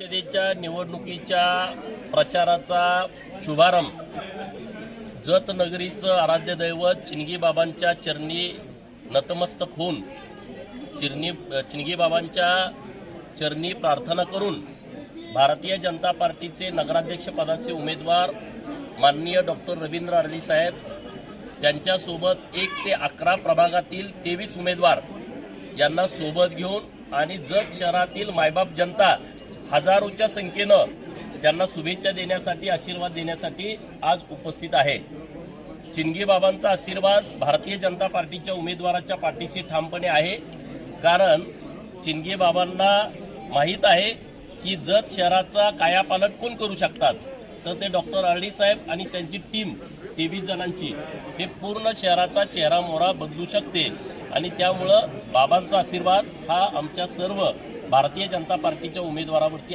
परिषदेच्या निवडणुकीच्या प्रचाराचा शुभारंभ. जत नगरीचं आराध्य दैवत चिनगीबाबांच्या चरणी नतमस्तक होऊन चिरणी चिनगीबाबांच्या चरणी प्रार्थना करून भारतीय जनता पार्टीचे नगराध्यक्षपदाचे उमेदवार माननीय डॉक्टर रवींद्र अरली साहेब त्यांच्यासोबत एक ते अकरा प्रभागातील तेवीस उमेदवार यांना सोबत घेऊन आणि जत शहरातील मायबाप जनता हजारोच्या संख्येनं त्यांना शुभेच्छा देण्यासाठी आशीर्वाद देण्यासाठी आज उपस्थित आहे. चिंगी बाबांचा आशीर्वाद भारतीय जनता पार्टीच्या उमेदवाराच्या पाठीशी ठामपणे आहे. कारण चिंगी बाबांना माहीत आहे की जत शहराचा कायापालट कोण करू शकतात? तर ते डॉक्टर अरडी साहेब आणि त्यांची टीम तेवीस जणांची. हे पूर्ण शहराचा चेहरा मोहरा बदलू शकते. आणि त्यामुळं बाबांचा आशीर्वाद हा आमच्या सर्व भारतीय जनता पार्टीच्या उमेदवारावरती